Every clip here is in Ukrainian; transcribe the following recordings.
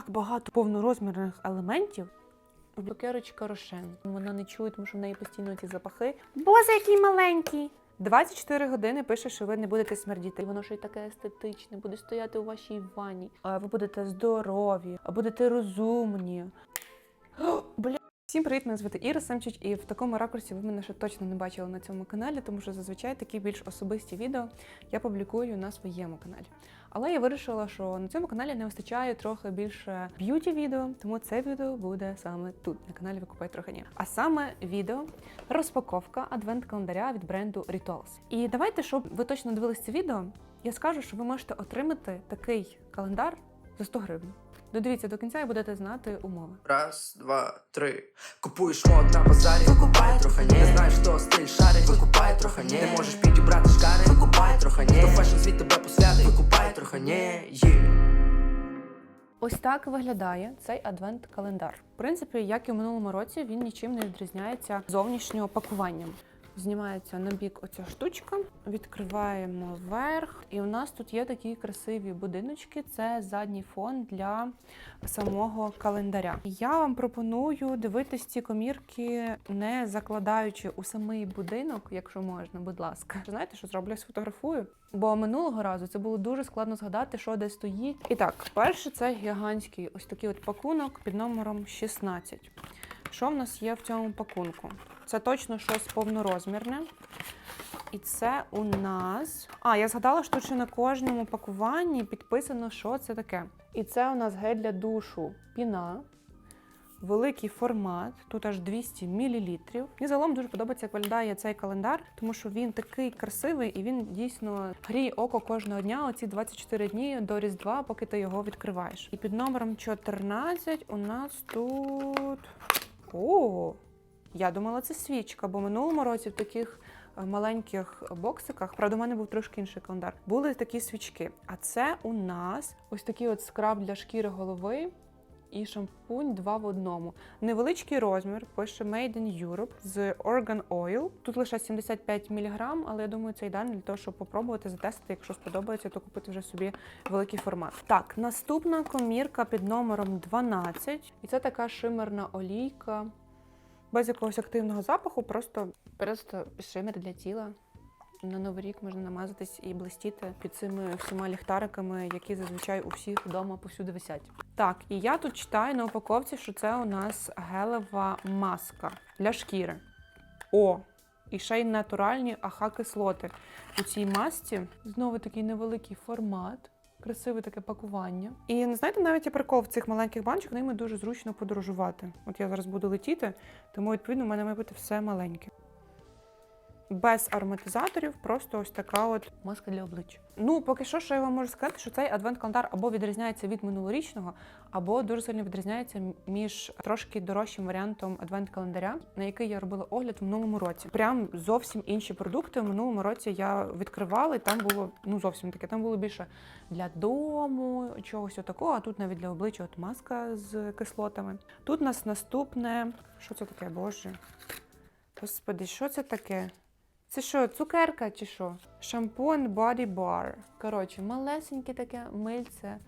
так багато повнорозмірних елементів. Цукерочка Рошен. Вона не чує, тому що в неї постійно ці запахи. Боже, який маленький! 24 години пише, що ви не будете смердіти. І воно ще й таке естетичне, буде стояти у вашій ванні. Ви будете здорові, а будете розумні. О, Бля. Всім привіт, мене звати Іра Семчич, і в такому ракурсі ви мене ще точно не бачили на цьому каналі, тому що зазвичай такі більш особисті відео я публікую на своєму каналі. Але я вирішила, що на цьому каналі не вистачає трохи більше б'юті відео, тому це відео буде саме тут, на каналі Викупай трохи ні. А саме відео розпаковка адвент-календаря від бренду Rituals. І давайте, щоб ви точно дивились це відео, я скажу, що ви можете отримати такий календар за 100 гривень. Додивіться до кінця і будете знати умови. Раз, два, три. Купуєш мод на базарі, викупай трохи не знаєш, хто стиль шарить, викупай трохи не можеш підібрати шкари, викупай трохи не фешн світ викупай трохи не є. Ось так виглядає цей адвент-календар. В принципі, як і в минулому році, він нічим не відрізняється зовнішнього пакуванням. Знімається на бік оця штучка, відкриваємо верх, і у нас тут є такі красиві будиночки. Це задній фон для самого календаря. Я вам пропоную дивитись ці комірки, не закладаючи у самий будинок, якщо можна, будь ласка. Знаєте, що зроблю? Я сфотографую. Бо минулого разу це було дуже складно згадати, що де стоїть. І так, перше, це гігантський ось такий от пакунок під номером 16. Що в нас є в цьому пакунку? Це точно щось повнорозмірне. І це у нас. А, я згадала, що тут на кожному пакуванні підписано, що це таке. І це у нас гель для душу піна. Великий формат, тут аж 200 мл. Мені загалом дуже подобається, як виглядає цей календар, тому що він такий красивий і він дійсно гріє око кожного дня. Оці 24 дні до Різдва, поки ти його відкриваєш. І під номером 14 у нас тут. О, я думала, це свічка, бо минулому році в таких е, маленьких боксиках, правда, у мене був трошки інший календар, були такі свічки. А це у нас ось такий от скраб для шкіри голови і шампунь два в одному. Невеличкий розмір, пише Made in Europe з Organ Oil. Тут лише 75 мг, але я думаю, це ідеально для того, щоб попробувати затестити. Якщо сподобається, то купити вже собі великий формат. Так, наступна комірка під номером 12. І це така шимерна олійка. Без якогось активного запаху, просто, просто шимер для тіла. На новий рік можна намазатись і блистіти під цими всіма ліхтариками, які зазвичай у всіх вдома повсюди висять. Так, і я тут читаю на упаковці, що це у нас гелева маска для шкіри. О! І ще й натуральні аха-кислоти. У цій масці знову такий невеликий формат. Красиве таке пакування. І не знаєте, навіть є прикол в цих маленьких баночках, ними дуже зручно подорожувати. От я зараз буду летіти, тому відповідно в мене має бути все маленьке. Без ароматизаторів, просто ось така от маска для обличчя. Ну, поки що, що я вам можу сказати, що цей адвент-календар або відрізняється від минулорічного, або дуже сильно відрізняється між трошки дорожчим варіантом адвент-календаря, на який я робила огляд в минулому році. Прям зовсім інші продукти. В минулому році я відкривала, і там було ну зовсім таке. Там було більше для дому, чогось такого. А тут навіть для обличчя от маска з кислотами. Тут у нас наступне. Що це таке, боже? Господи, що це таке? Це що, цукерка чи що? Шампунь Body Bar. Коротше, малесеньке таке мильце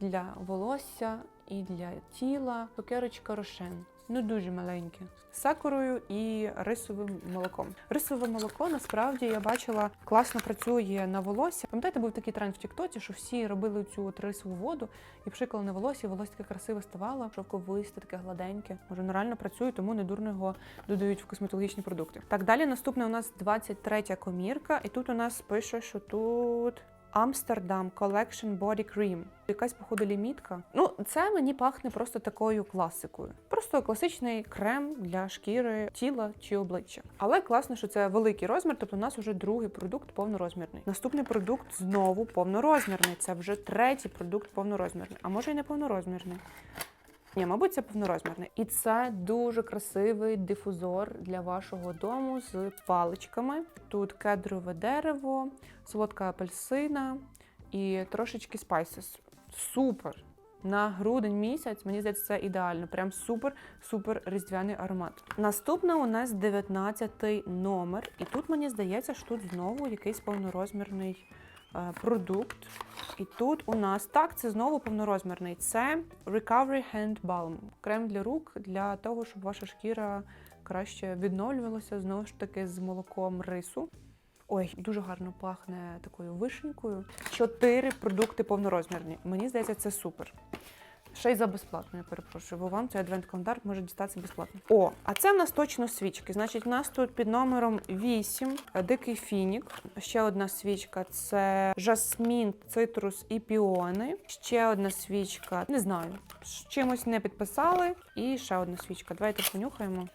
для волосся і для тіла. Цукерочка Рошен. Ну дуже маленьке. З сакурою і рисовим молоком. Рисове молоко насправді я бачила класно працює на волосся. Пам'ятаєте, був такий тренд в Тіктоці, що всі робили цю от рисову воду і пшикали на волосся, волосся таке красиве ставало, шовковисте, таке гладеньке. Може, воно реально працює, тому недурно його додають в косметологічні продукти. Так, далі наступне у нас 23 комірка, і тут у нас пише, що тут. Amsterdam Collection Body Cream. Якась, походу, лімітка. Ну, це мені пахне просто такою класикою. Просто класичний крем для шкіри, тіла чи обличчя. Але класно, що це великий розмір, тобто у нас вже другий продукт повнорозмірний. Наступний продукт знову повнорозмірний. Це вже третій продукт повнорозмірний, а може й не повнорозмірний. Ні, мабуть, це повнорозмірний. І це дуже красивий дифузор для вашого дому з паличками. Тут кедрове дерево, солодка апельсина і трошечки спайсес. Супер! На грудень місяць, мені здається, це ідеально. Прям супер-супер різдвяний аромат. Наступна у нас 19-й номер. І тут мені здається, що тут знову якийсь повнорозмірний продукт. І тут у нас так, це знову повнорозмірний. Це Recovery Hand Balm. Крем для рук для того, щоб ваша шкіра краще відновлювалася знову ж таки з молоком рису. Ой, дуже гарно пахне такою вишенькою. Чотири продукти повнорозмірні. Мені здається, це супер. Ще й за безплатно, я перепрошую, бо вам цей адвент-календар може дістатися безплатно. О, а це в нас точно свічки. Значить, в нас тут під номером 8 е, дикий фінік. Ще одна свічка це жасмін, цитрус і піони. Ще одна свічка, не знаю, чимось не підписали. І ще одна свічка. Давайте понюхаємо.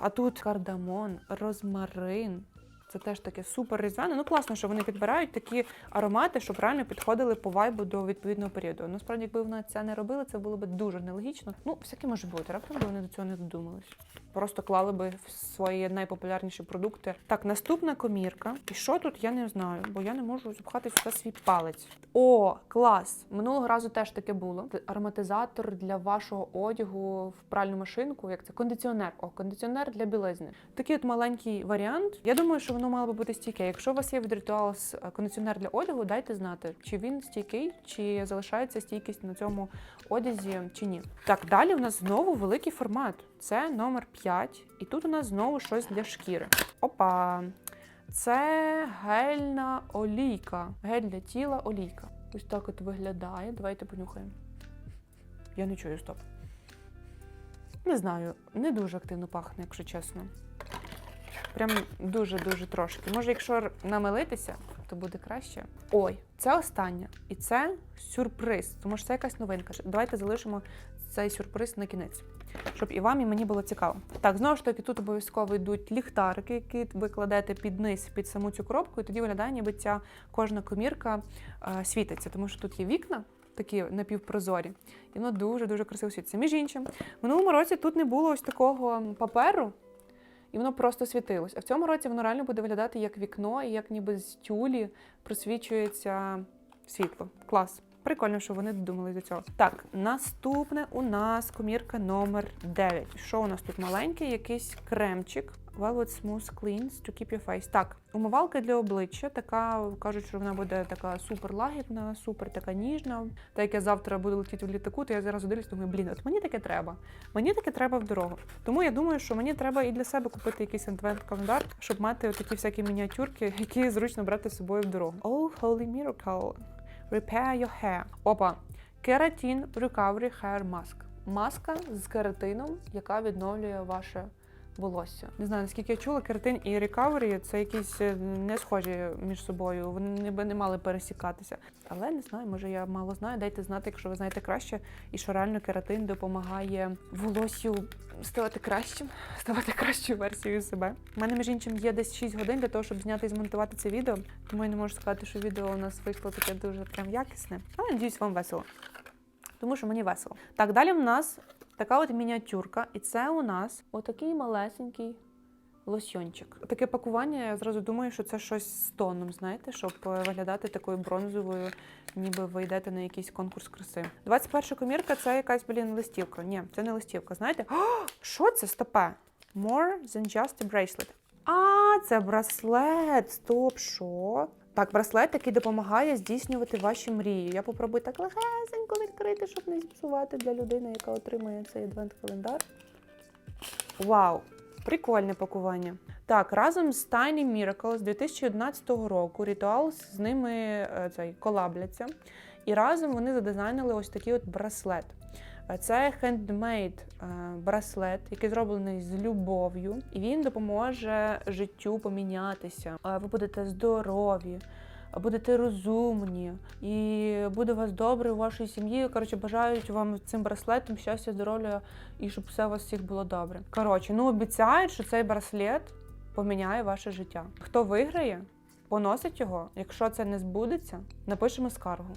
А тут кардамон, розмарин. Це теж таке супер різдвяне. Ну класно, що вони підбирають такі аромати, щоб реально підходили по вайбу до відповідного періоду. Насправді, якби вони це не робили, це було б дуже нелогічно. Ну, всяке може бути. Раптом би вони до цього не додумались. Просто клали би свої найпопулярніші продукти. Так, наступна комірка. І що тут, я не знаю, бо я не можу запхати сюди свій палець. О, клас! Минулого разу теж таке було. Ароматизатор для вашого одягу в пральну машинку. Як це? Кондиціонер. О, кондиціонер для білизни. Такий от маленький варіант. Я думаю, що воно мало би бути стійке. Якщо у вас є від Rituals е, кондиціонер для одягу, дайте знати, чи він стійкий, чи залишається стійкість на цьому одязі, чи ні. Так, далі у нас знову великий формат. Це номер 5. І тут у нас знову щось для шкіри. Опа! Це гельна олійка. Гель для тіла олійка. Ось так от виглядає. Давайте понюхаємо. Я не чую, стоп. Не знаю, не дуже активно пахне, якщо чесно. Прям дуже-дуже трошки. Може, якщо намилитися, то буде краще. Ой, це останнє. І це сюрприз, тому що це якась новинка. Давайте залишимо цей сюрприз на кінець, щоб і вам, і мені було цікаво. Так, знову ж таки, тут обов'язково йдуть ліхтарики, які ви кладете під низ, під саму цю коробку, і тоді виглядає, ніби ця кожна комірка е, світиться, тому що тут є вікна. Такі напівпрозорі, і воно дуже дуже красиво світиться. Між іншим, в минулому році тут не було ось такого паперу, і воно просто світилось. А в цьому році воно реально буде виглядати як вікно, і як ніби з тюлі просвічується світло. Клас. Прикольно, що вони додумали до цього. Так, наступне у нас комірка номер 9. Що у нас тут маленький? Якийсь кремчик. Velvet Smooth Cleans to keep your face. Так, умивалка для обличчя. Така кажуть, що вона буде така супер лагідна, супер така ніжна. Та як я завтра буду летіти в літаку, то я зараз дивлюсь, думаю, блін, от мені таке треба. Мені таке треба в дорогу. Тому я думаю, що мені треба і для себе купити якийсь адвент-календар, щоб мати такі всякі мініатюрки, які зручно брати з собою в дорогу. Oh, holy miracle. Repair your hair. Опа. Keratin Recovery Hair Mask. Маска з кератином, яка відновлює ваше волосся. Не знаю, наскільки я чула, кератин і recovery – це якісь е, не схожі між собою. Вони ніби не мали пересікатися. Але не знаю, може я мало знаю. Дайте знати, якщо ви знаєте краще, і що реально кератин допомагає волоссю ставати кращим, ставати кращою версією себе. У мене, між іншим, є десь 6 годин для того, щоб зняти і змонтувати це відео. Тому я не можу сказати, що відео у нас вийшло таке дуже прям якісне. Але надіюсь, вам весело. Тому що мені весело. Так, далі в нас така от мініатюрка, і це у нас отакий малесенький лосьончик. Таке пакування, я зразу думаю, що це щось з тоном, знаєте, щоб е, виглядати такою бронзовою, ніби ви йдете на якийсь конкурс краси. 21 комірка це якась, блін, листівка. Ні, це не листівка. Знаєте? О, що це? Стопе? More than just a bracelet. А, це браслет. Стоп, що? Так, браслет, який допомагає здійснювати ваші мрії. Я попробую так легесенько відкрити, щоб не зіпсувати для людини, яка отримує цей адвент-календар. Вау! Прикольне пакування. Так, разом з Tiny Miracle з 2011 року Rituals з ними е, цей, колабляться. І разом вони задизайнили ось такий от браслет. Це хендмейд браслет, який зроблений з любов'ю, і він допоможе життю помінятися. Ви будете здорові, будете розумні, і буде у вас добре у вашій сім'ї. Коротше, бажають вам цим браслетом щастя, здоров'я і щоб все у вас всіх було добре. Коротше, ну обіцяють, що цей браслет поміняє ваше життя. Хто виграє, поносить його. Якщо це не збудеться, напишемо скаргу.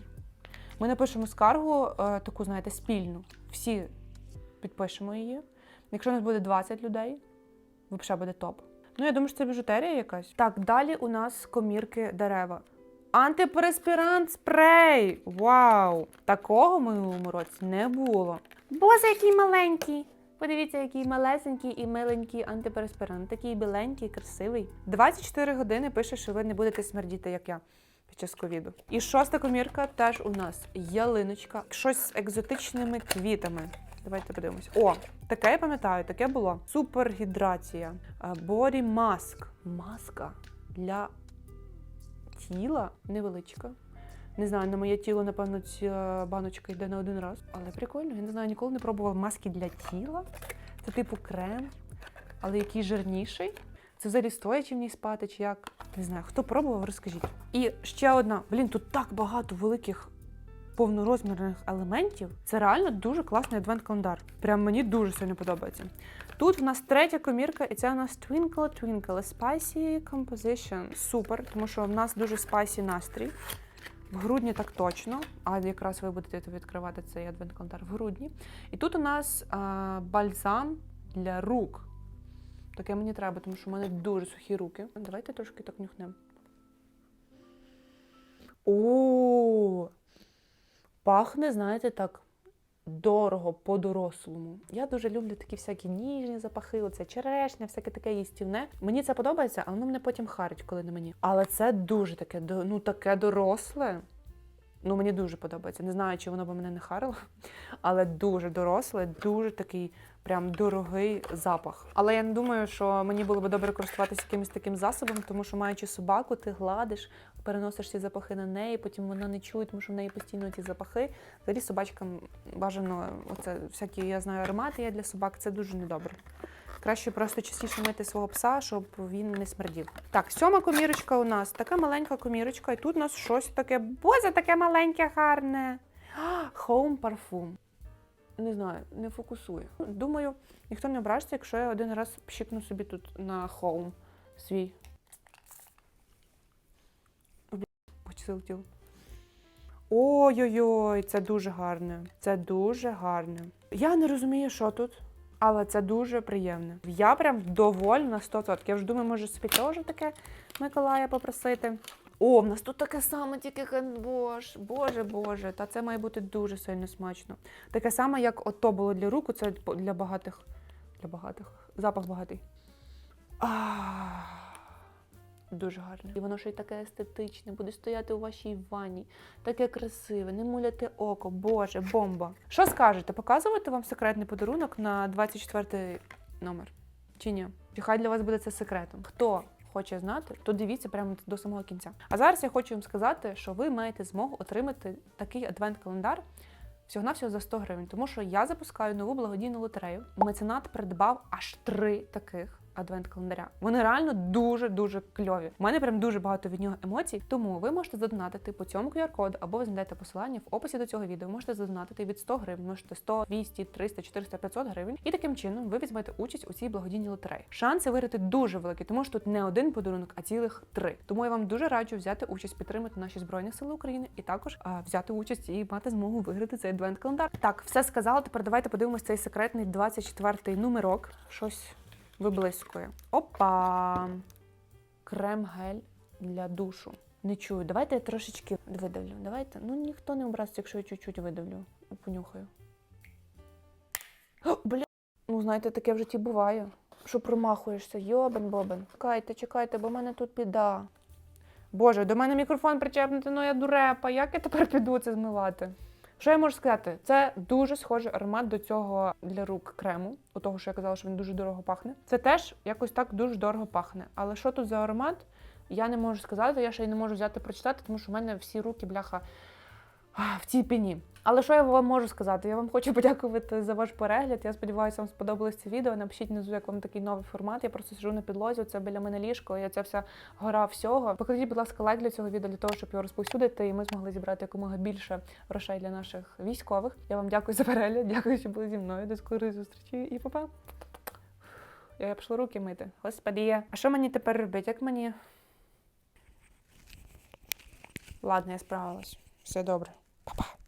Ми напишемо скаргу, е, таку, знаєте, спільну. Всі підпишемо її. Якщо у нас буде 20 людей, взагалі буде топ. Ну, я думаю, що це біжутерія якась. Так, далі у нас комірки дерева. Антиперспірант спрей! Вау! Такого в минулому році не було. Боже, який маленький! Подивіться, який малесенький і миленький антиперспірант. Такий біленький, красивий. 24 години пише, що ви не будете смердіти, як я. Під час ковіду. І шоста комірка теж у нас ялиночка, щось з екзотичними квітами. Давайте подивимось. О, таке я пам'ятаю, таке було. Супергідрація. Борі маск. Маска для тіла невеличка. Не знаю, на моє тіло, напевно, ця баночка йде на один раз. Але прикольно, я не знаю, ніколи не пробував маски для тіла. Це типу крем, але який жирніший. Це взагалі стоячи в ній спати, чи як? Не знаю, хто пробував, розкажіть. І ще одна. Блін, тут так багато великих повнорозмірних елементів. Це реально дуже класний адвент-календар. Прям мені дуже сильно подобається. Тут в нас третя комірка, і це у нас Twinkle Twinkle Spicy Composition. Супер, тому що в нас дуже спайсі настрій. В грудні так точно, а якраз ви будете відкривати цей адвент-календар в грудні. І тут у нас а, бальзам для рук. Таке мені треба, тому що в мене дуже сухі руки. Давайте трошки так нюхнемо. О, пахне, знаєте, так дорого, по-дорослому. Я дуже люблю такі всякі ніжні запахи, оце черешня, всяке таке їстівне. Мені це подобається, а воно мене потім харить, коли не мені. Але це дуже таке, ну таке доросле. Ну, мені дуже подобається. Не знаю, чи воно б мене не харило, але дуже доросле, дуже такий прям дорогий запах. Але я не думаю, що мені було б добре користуватися якимось таким засобом, тому що маючи собаку, ти гладиш, переносиш ці запахи на неї, потім вона не чує, тому що в неї постійно ці запахи. Взагалі собачкам бажано оце всякі, я знаю, аромати є для собак. Це дуже недобре. Краще просто частіше мити свого пса, щоб він не смердів. Так, сьома комірочка у нас така маленька комірочка, і тут у нас щось таке. Боже, таке маленьке, гарне. Home парфум. Не знаю, не фокусує. Думаю, ніхто не ображиться, якщо я один раз пщикну собі тут на Home свій. Бля, Ой-ой-ой, це дуже гарне. Це дуже гарне. Я не розумію, що тут. Але це дуже приємне. Я прям довольна 100%. Я вже думаю, може собі теж таке Миколая попросити. О, в нас тут таке саме, тільки хендвош. Боже, боже, та це має бути дуже сильно смачно. Таке саме, як ото було для руку, це для багатих. Для багатих. Запах багатий. А, дуже гарне. І воно ще й таке естетичне, буде стояти у вашій ванні. Таке красиве, не муляти око, боже, бомба. Що скажете? Показувати вам секретний подарунок на 24 номер? Чи ні? Чи хай для вас буде це секретом? Хто хоче знати, то дивіться прямо до самого кінця. А зараз я хочу вам сказати, що ви маєте змогу отримати такий адвент-календар. Всього на всього за 100 гривень, тому що я запускаю нову благодійну лотерею. Меценат придбав аж три таких адвент-календаря. Вони реально дуже дуже кльові. У мене прям дуже багато від нього емоцій. Тому ви можете задонатити по цьому QR-коду, або ви знайдете посилання в описі до цього відео. Можете задонатити від 100 гривень, можете 100, 200, 300, 400, 500 гривень. І таким чином ви візьмете участь у цій благодійній лотереї. Шанси виграти дуже великі, тому що тут не один подарунок, а цілих три. Тому я вам дуже раджу взяти участь, підтримати наші збройні сили України і також а, взяти участь і мати змогу виграти цей адвент-календар. Так, все сказала. Тепер давайте подивимось цей секретний 24-й номерок. Щось виблискує. Опа! Крем-гель для душу. Не чую. Давайте я трошечки видавлю. Давайте. Ну ніхто не образиться, якщо я чуть-чуть видавлю. Понюхаю. О, бля. Ну, знаєте, таке в житті буває. Що промахуєшся, йобен бобен. Чекайте, чекайте, бо в мене тут біда. Боже, до мене мікрофон причепнути, ну я дурепа. Як я тепер піду це змивати? Що я можу сказати? Це дуже схожий аромат до цього для рук крему, у того, що я казала, що він дуже дорого пахне. Це теж якось так дуже дорого пахне. Але що тут за аромат? Я не можу сказати, я ще й не можу взяти прочитати, тому що в мене всі руки, бляха, в цій піні. Але що я вам можу сказати? Я вам хочу подякувати за ваш перегляд. Я сподіваюся, вам сподобалось це відео. Напишіть внизу, як вам такий новий формат. Я просто сижу на підлозі, це біля мене ліжко, і ця вся гора всього. Покладіть, будь ласка, лайк для цього відео для того, щоб його розповсюдити, і ми змогли зібрати якомога більше грошей для наших військових. Я вам дякую за перегляд, дякую, що були зі мною. До скорої зустрічі і па-па. Я пішла руки мити. Господі. А що мені тепер робити? Як мені? Ладно, я справилась. Все добре. Па-па.